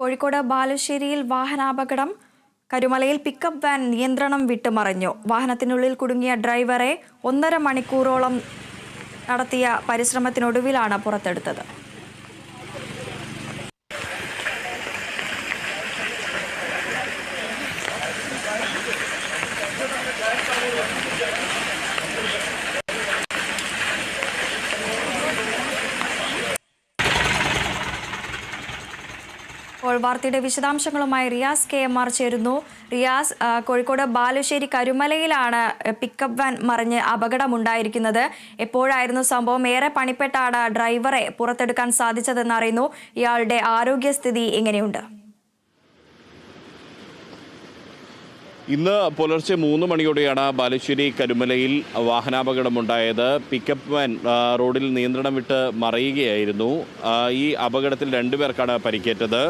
കോഴിക്കോട് ബാലുശ്ശേരിയിൽ വാഹനാപകടം. കരുമലയിൽ പിക്കപ്പ് വാൻ നിയന്ത്രണം വിട്ടുമറിഞ്ഞു. വാഹനത്തിനുള്ളിൽ കുടുങ്ങിയ ഡ്രൈവറെ ഒന്നര മണിക്കൂറോളം നടത്തിയ പരിശ്രമത്തിനൊടുവിലാണ് പുറത്തെടുത്തത്. ഇപ്പോൾ വാർത്തയുടെ വിശദാംശങ്ങളുമായി റിയാസ് കെ എം ആർ ചേരുന്നു. റിയാസ് കോഴിക്കോട് ബാലുശ്ശേരി കരുമലയിലാണ് പിക്കപ്പ് വാൻ മറിഞ്ഞ് അപകടമുണ്ടായിരിക്കുന്നത്. എപ്പോഴായിരുന്നു സംഭവം? ഏറെ പണിപ്പെട്ടാണ് ഡ്രൈവറെ പുറത്തെടുക്കാൻ സാധിച്ചതെന്നറിയുന്നു ഇയാളുടെ ആരോഗ്യസ്ഥിതി എങ്ങനെയുണ്ട്? ഇന്ന് പുലർച്ചെ മൂന്ന് മണിയോടെയാണ് ബാലുശ്ശേരി കരുമലയിൽ വാഹനാപകടമുണ്ടായത്. പിക്കപ്പ് വാൻ റോഡിൽ നിയന്ത്രണം വിട്ട് മറയുകയായിരുന്നു. ഈ അപകടത്തിൽ രണ്ടുപേർക്കാണ് പരിക്കേറ്റത്.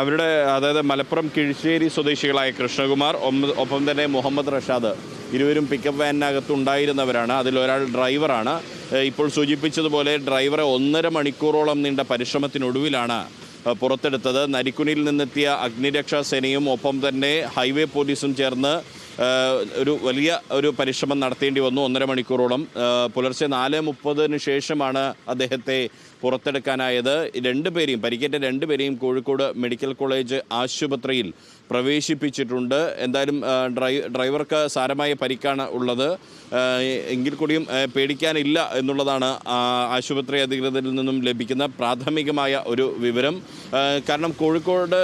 അവരുടെ അതായത് മലപ്പുറം കിഴിശ്ശേരി സ്വദേശികളായ കൃഷ്ണകുമാർ ഒപ്പം തന്നെ മുഹമ്മദ് റഷാദ് ഇരുവരും പിക്കപ്പ് വാനിനകത്ത് ഉണ്ടായിരുന്നവരാണ്. അതിലൊരാൾ ഡ്രൈവറാണ്. ഇപ്പോൾ സൂചിപ്പിച്ചതുപോലെ ഡ്രൈവറെ ഒന്നര മണിക്കൂറോളം നീണ്ട പരിശ്രമത്തിനൊടുവിലാണ് പുറത്തെടുത്തത്. നരിക്കുനിയിൽ നിന്നെത്തിയ അഗ്നിരക്ഷാ സേനയും ഒപ്പം തന്നെ ഹൈവേ പോലീസും ചേർന്ന് ഒരു വലിയ ഒരു പരിശ്രമം നടത്തേണ്ടി വന്നു ഒന്നര മണിക്കൂറോളം. പുലർച്ചെ നാല് മുപ്പതിന് ശേഷമാണ് അദ്ദേഹത്തെ പുറത്തെടുക്കാനായത്. രണ്ടുപേരെയും പരിക്കേറ്റ രണ്ടുപേരെയും കോഴിക്കോട് മെഡിക്കൽ കോളേജ് ആശുപത്രിയിൽ പ്രവേശിപ്പിച്ചിട്ടുണ്ട്. എന്തായാലും ഡ്രൈ ഡ്രൈവർക്ക് സാരമായ പരിക്കാണ് ഉള്ളത്. എങ്കിൽ കൂടിയും പേടിക്കാനില്ല എന്നുള്ളതാണ് ആശുപത്രി അധികൃതരിൽ നിന്നും ലഭിക്കുന്ന പ്രാഥമികമായ ഒരു വിവരം. കാരണം കോഴിക്കോട്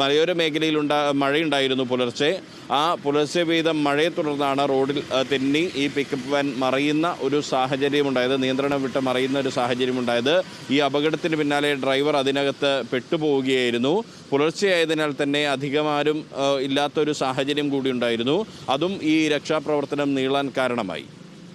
മലയോര മേഖലയിലുണ്ടാ മഴയുണ്ടായിരുന്നു പുലർച്ചെ. ആ പുലർച്ചെ പെയ്ത മഴയെ തുടർന്നാണ് റോഡിൽ തെന്നി ഈ പിക്കപ്പ് വാൻ മറിയുന്ന ഒരു സാഹചര്യം ഉണ്ടായത് നിയന്ത്രണം വിട്ട് മറിയുന്ന ഒരു സാഹചര്യം ഉണ്ടായത് ഈ അപകടത്തിന് പിന്നാലെ ഡ്രൈവർ അതിനകത്ത് പെട്ടുപോവുകയായിരുന്നു. പുലർച്ചെയായതിനാൽ തന്നെ അധികമാരും ഇല്ലാത്തൊരു സാഹചര്യം കൂടി ഉണ്ടായിരുന്നു. അതും ഈ രക്ഷാപ്രവർത്തനം നീളാൻ കാരണമായി.